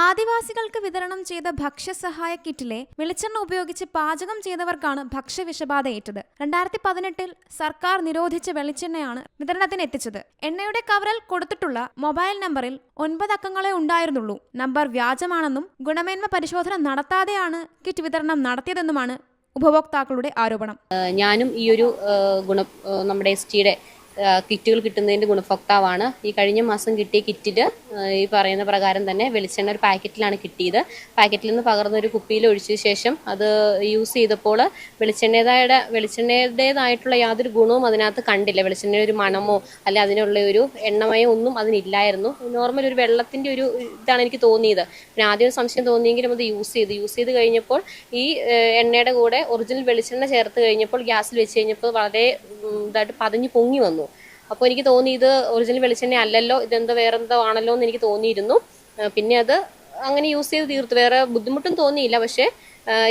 ആദിവാസികൾക്ക് വിതരണം ചെയ്ത ഭക്ഷ്യസഹായ കിറ്റിലെ വെളിച്ചെണ്ണ ഉപയോഗിച്ച് പാചകം ചെയ്തവർക്കാണ് ഭക്ഷ്യവിഷബാധ ഏറ്റത്. രണ്ടായിരത്തി പതിനെട്ടിൽ സർക്കാർ നിരോധിച്ച വെളിച്ചെണ്ണയാണ് വിതരണത്തിന് എത്തിച്ചത് എണ്ണയുടെ കവറിൽ കൊടുത്തിട്ടുള്ള മൊബൈൽ നമ്പറിൽ ഒൻപത് അക്കങ്ങളെ ഉണ്ടായിരുന്നുള്ളൂ. നമ്പർ വ്യാജമാണെന്നും ഗുണമേന്മ പരിശോധന നടത്താതെയാണ് കിറ്റ് വിതരണം നടത്തിയതെന്നുമാണ് ഉപഭോക്താക്കളുടെ ആരോപണം. ഞാനും ഈ ഒരു ഗുണ നമ്മുടെ എസ് ടിയുടെ കിറ്റുകൾ കിട്ടുന്നതിന്റെ ഗുണഭോക്താവാണ്. ഈ കഴിഞ്ഞ മാസം കിട്ടിയ കിറ്റിൽ ഈ പറയുന്ന പ്രകാരം തന്നെ വെളിച്ചെണ്ണ ഒരു പാക്കറ്റിലാണ് കിട്ടിയത്. പാക്കറ്റിൽ നിന്ന് പകർന്ന ഒരു കുപ്പിയിൽ ഒഴിച്ച ശേഷം അത് യൂസ് ചെയ്തപ്പോൾ വെളിച്ചെണ്ണയുടെ വെളിച്ചെണ്ണയുടേതായിട്ടുള്ള യാതൊരു ഗുണവും അതിനകത്ത് കണ്ടില്ല. വെളിച്ചെണ്ണയുടെ ഒരു മണമോ അല്ലെ അതിനുള്ള ഒരു എണ്ണമയോ ഒന്നും അതിനില്ലായിരുന്നു. നോർമൽ ഒരു വെള്ളത്തിന്റെ ഒരു ഇതാണ് എനിക്ക് തോന്നിയത്. പിന്നെ ആദ്യം ഒരു സംശയം തോന്നിയെങ്കിലും അത് യൂസ് ചെയ്തു. യൂസ് ചെയ്ത് കഴിഞ്ഞപ്പോൾ ഈ എണ്ണയുടെ കൂടെ ഒറിജിനൽ വെളിച്ചെണ്ണ ചേർത്ത് കഴിഞ്ഞപ്പോൾ ഗ്യാസിൽ വെച്ച് കഴിഞ്ഞപ്പോൾ വളരെ ഇതായിട്ട് പതിഞ്ഞ് പൊങ്ങി വന്നു. അപ്പോൾ എനിക്ക് തോന്നി ഇത് ഒറിജിനൽ വെളിച്ചെണ്ണ അല്ലല്ലോ ഇതെന്തോ വേറെന്തോ ആണല്ലോ എന്ന് എനിക്ക് തോന്നിയിരുന്നു. പിന്നെ അത് അങ്ങനെ യൂസ് ചെയ്ത് തീർത്തു. വേറെ ബുദ്ധിമുട്ടും തോന്നിയില്ല പക്ഷേ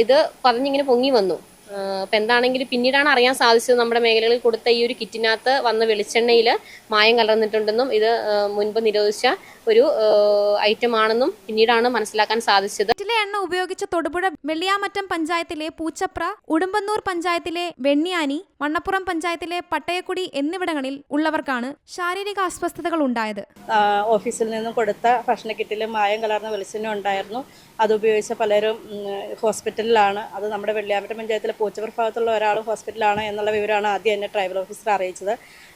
ഇത് പതിഞ്ഞിങ്ങനെ പൊങ്ങി വന്നു. അപ്പം എന്താണെങ്കിലും പിന്നീടാണ് അറിയാൻ സാധിച്ചത് നമ്മുടെ മേഖലകളിൽ കൊടുത്ത ഈ ഒരു കിറ്റിനകത്ത് വന്ന വെളിച്ചെണ്ണയിൽ മായം കലർന്നിട്ടുണ്ടെന്നും ഇത് മുൻപ് നിരോധിച്ച ഒരു ഐറ്റം ആണെന്നും പിന്നീടാണ് മനസ്സിലാക്കാൻ സാധിച്ചത്. കിറ്റിലെ എണ്ണ ഉപയോഗിച്ച തൊടുപുഴ വെള്ളിയാമറ്റം പഞ്ചായത്തിലെ പൂച്ചപ്ര ഉടുമ്പന്നൂർ പഞ്ചായത്തിലെ വെണ്ണിയാനി മണ്ണപ്പുറം പഞ്ചായത്തിലെ പട്ടയക്കുടി എന്നിവിടങ്ങളിൽ ഉള്ളവർക്കാണ് ശാരീരിക അസ്വസ്ഥതകൾ ഉണ്ടായത്. ഓഫീസിൽ നിന്നും കൊടുത്ത ഭക്ഷണ കിറ്റിൽ മായം കലർന്ന വെളിച്ചെണ്ണ ഉണ്ടായിരുന്നു. അതുപയോഗിച്ച പലരും ഹോസ്പിറ്റലിലാണ്. അത് നമ്മുടെ വെള്ളിയാമറ്റം പഞ്ചായത്തിലെ പൂച്ചപ്പുറ ഭാഗത്തുള്ള ഒരാൾ ഹോസ്പിറ്റലാണ് എന്നുള്ള വിവരമാണ് ആദ്യം എന്നെ ട്രൈബൽ ഓഫീസർ അറിയിച്ചത്.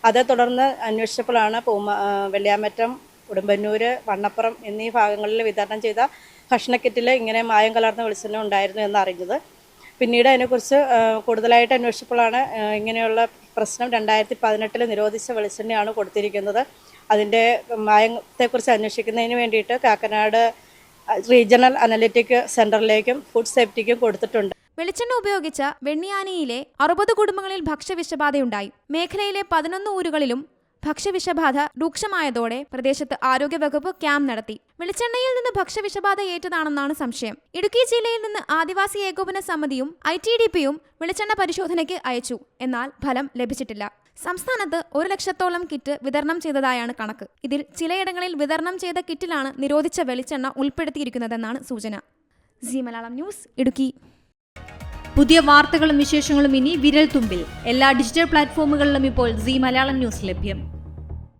അതേ തുടർന്ന് അന്വേഷിച്ചപ്പോഴാണ് പൂമ വെള്ളിയാമറ്റം ഉടുമ്പന്നൂര് വണ്ണപ്പുറം എന്നീ ഭാഗങ്ങളിൽ വിതരണം ചെയ്ത ഭക്ഷണ കിറ്റിൽ ഇങ്ങനെ മായം കലർന്ന വെളിച്ചെണ്ണ ഉണ്ടായിരുന്നു എന്ന് എന്നറിഞ്ഞത് പിന്നീട് അതിനെക്കുറിച്ച് കൂടുതലായിട്ട് അന്വേഷിച്ചപ്പോഴാണ് ഇങ്ങനെയുള്ള പ്രശ്നം രണ്ടായിരത്തി പതിനെട്ടിൽ നിരോധിച്ച വെളിച്ചെണ്ണയാണ് കൊടുത്തിരിക്കുന്നത്. അതിന്റെ മായത്തെക്കുറിച്ച് അന്വേഷിക്കുന്നതിന് വേണ്ടിയിട്ട് കാക്കനാട് റീജിയണൽ അനലിറ്റിക് സെന്ററിലേക്കും ഫുഡ് സേഫ്റ്റിക്കും കൊടുത്തിട്ടുണ്ട്. വെളിച്ചെണ്ണ ഉപയോഗിച്ച വെണ്ണിയാനിയിലെ അറുപത് കുടുംബങ്ങളിൽ ഭക്ഷ്യവിഷബാധയുണ്ടായി. മേഖലയിലെ പതിനൊന്ന് ഊരുകളിലും ഭക്ഷ്യവിഷബാധ രൂക്ഷമായതോടെ പ്രദേശത്ത് ആരോഗ്യവകുപ്പ് ക്യാമ്പ് നടത്തി. വെളിച്ചെണ്ണയിൽ നിന്ന് ഭക്ഷ്യവിഷബാധ ഏറ്റതാണെന്നാണ് സംശയം. ഇടുക്കി ജില്ലയിൽ നിന്ന് ആദിവാസി ഏകോപന സമിതിയും ഐ ടി ഡി പിയും വെളിച്ചെണ്ണ പരിശോധനയ്ക്ക് അയച്ചു. എന്നാൽ ഫലം ലഭിച്ചിട്ടില്ല. സംസ്ഥാനത്ത് ഒരു ലക്ഷത്തോളം കിറ്റ് വിതരണം ചെയ്തതായാണ് കണക്ക്. ഇതിൽ ചിലയിടങ്ങളിൽ വിതരണം ചെയ്ത കിറ്റിലാണ് നിരോധിച്ച വെളിച്ചെണ്ണ ഉൾപ്പെടുത്തിയിരിക്കുന്നതെന്നാണ് സൂചന. C Malayalam news Idukki. പുതിയ വാർത്തകളും വിശേഷങ്ങളും ഇനി വിരൽ തുമ്പിൽ എല്ലാ ഡിജിറ്റൽ പ്ലാറ്റ്ഫോമുകളിലും ഇപ്പോൾ സി മലയാളം ന്യൂസ് ലഭ്യം.